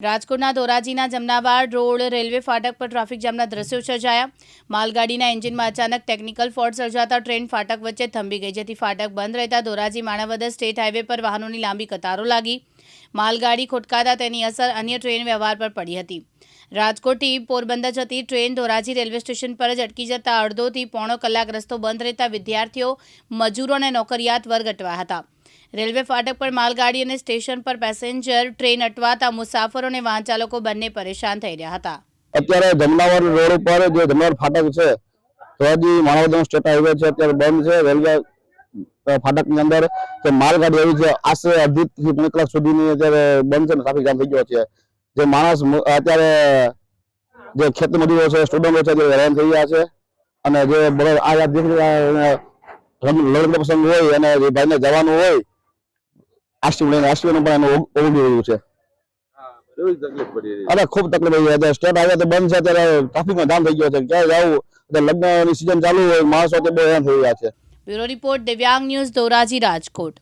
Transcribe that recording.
રાજકોટના ધોરાજીના Jamnawad road railway ફાટક પર ટ્રાફિક જામના દ્રશ્યો સર્જાયા. માલગાડીના એન્જિનમાં અચાનક ટેકનિકલ ફોલ્ટ સર્જાતા ટ્રેન ફાટક વચ્ચે થંભી ગઈ, જેથી ફાટક બંધ રહેતા ધોરાજી માણાવદર સ્ટેટ હાઈવે પર વાહનોની લાંબી કતારો લાગી. માલગાડી ખોટકાતા તેની અસર અન્ય ટ્રેન વ્યવહાર પર પડી હતી. રાજકોટથી પોરબંદર જતી ટ્રેન ધોરાજી રેલવે સ્ટેશન પર જ અટકી જતા અડધોથી પોણો કલાક રસ્તો બંધ રહેતા વિદ્યાર્થીઓ, મજૂરો અને નોકરિયાત વર્ગ અટવાયા હતા. રેલવે ફાટક પર માલગાડી અને સ્ટેશન પર પેસેન્જર, ટ્રેન અટવાતા મુસાફરો અને વાહન ચાલકો બંને પરેશાન થઈ રહ્યા હતા. અત્યારે જમનાવર રોડ ઉપર જે જમનાવર ફાટક છે, તો હજી માણાવદર સ્ટેટ હાઈવે છે, અત્યારે બંધ છે. રેલવે ફાટકની અંદર જે માલગાડી આવી છે, આશરે અઢી થી ત્રણ કલાક સુધીની અત્યારે બંધ છે ટ્રાફિક જામ થઈ ગયો છે. જે માણસ અત્યારે જે ખેત મજૂરો છે, સ્ટુડન્ટો છે, જે હેરાન થઈ ગયા છે. અને જે બરોબર આ યાદ દીકરી લડત પ્રસંગ હોય અને જે ભાઈને જવાનું હોય આશ્રમ લઈને આશ્રમ પણ એનું ઓગળી રહ્યું છે. તકલીફ પડી રહી અરે ખૂબ તકલીફ થઈ છે. સ્ટેટ હાઈવે તો બંધ છે અત્યારે ટ્રાફિકમાં જામ થઈ ગયો છે. ક્યાંય જવું? એટલે લગ્નની સિઝન ચાલુ હોય માણસો તો બહુ હેરાન થઈ રહ્યા છે. Bureau report Divyang news Dhoraji Rajkot.